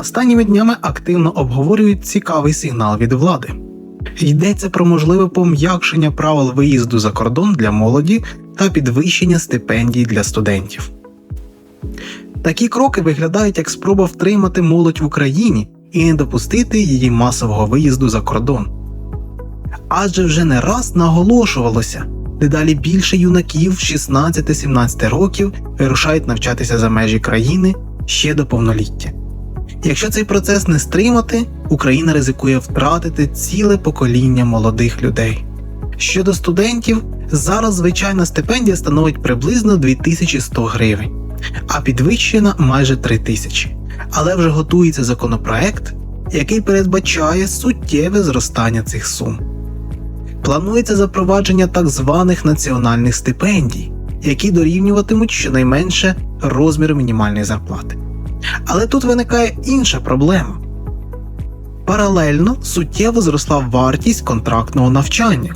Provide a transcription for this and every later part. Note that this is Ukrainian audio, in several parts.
Останніми днями активно обговорюють цікавий сигнал від влади. Йдеться про можливе пом'якшення правил виїзду за кордон для молоді та підвищення стипендій для студентів. Такі кроки виглядають як спроба втримати молодь в Україні і не допустити її масового виїзду за кордон. Адже вже не раз наголошувалося, дедалі більше юнаків 16-17 років вирушають навчатися за межі країни ще до повноліття. Якщо цей процес не стримати, Україна ризикує втратити ціле покоління молодих людей. Щодо студентів, зараз звичайна стипендія становить приблизно 2100 гривень, а підвищена майже 3000. Але вже готується законопроект, який передбачає суттєве зростання цих сум. Планується запровадження так званих національних стипендій, які дорівнюватимуть щонайменше розміру мінімальної зарплати. Але тут виникає інша проблема. Паралельно суттєво зросла вартість контрактного навчання.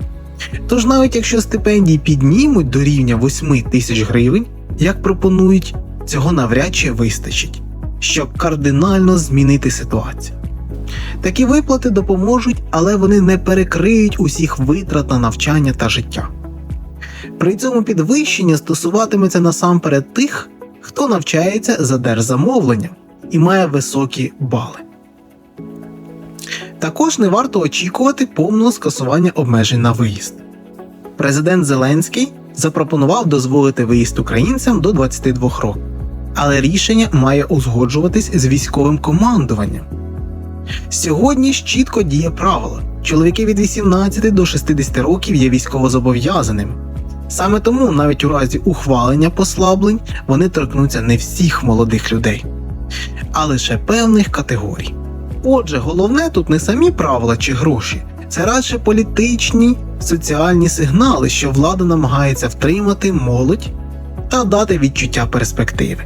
Тож навіть якщо стипендії піднімуть до рівня 8 тисяч гривень, як пропонують, цього навряд чи вистачить, щоб кардинально змінити ситуацію. Такі виплати допоможуть, але вони не перекриють усіх витрат на навчання та життя. При цьому підвищення стосуватиметься насамперед тих, хто навчається за держзамовленням і має високі бали. Також не варто очікувати повного скасування обмежень на виїзд. Президент Зеленський запропонував дозволити виїзд українцям до 22 років, але рішення має узгоджуватись з військовим командуванням. Сьогодні ж чітко діє правило: чоловіки від 18 до 60 років є військовозобов'язаними. Саме тому, навіть у разі ухвалення послаблень, вони торкнуться не всіх молодих людей, а лише певних категорій. Отже, головне тут не самі правила чи гроші, це радше політичні соціальні сигнали, що влада намагається втримати молодь та дати відчуття перспективи.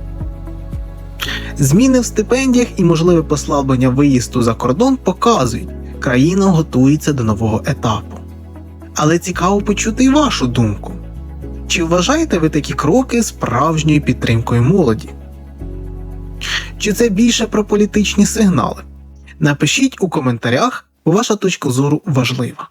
Зміни в стипендіях і можливе послаблення виїзду за кордон показують, країна готується до нового етапу. Але цікаво почути й вашу думку. Чи вважаєте ви такі кроки справжньою підтримкою молоді? Чи це більше про політичні сигнали? Напишіть у коментарях, ваша точка зору важлива.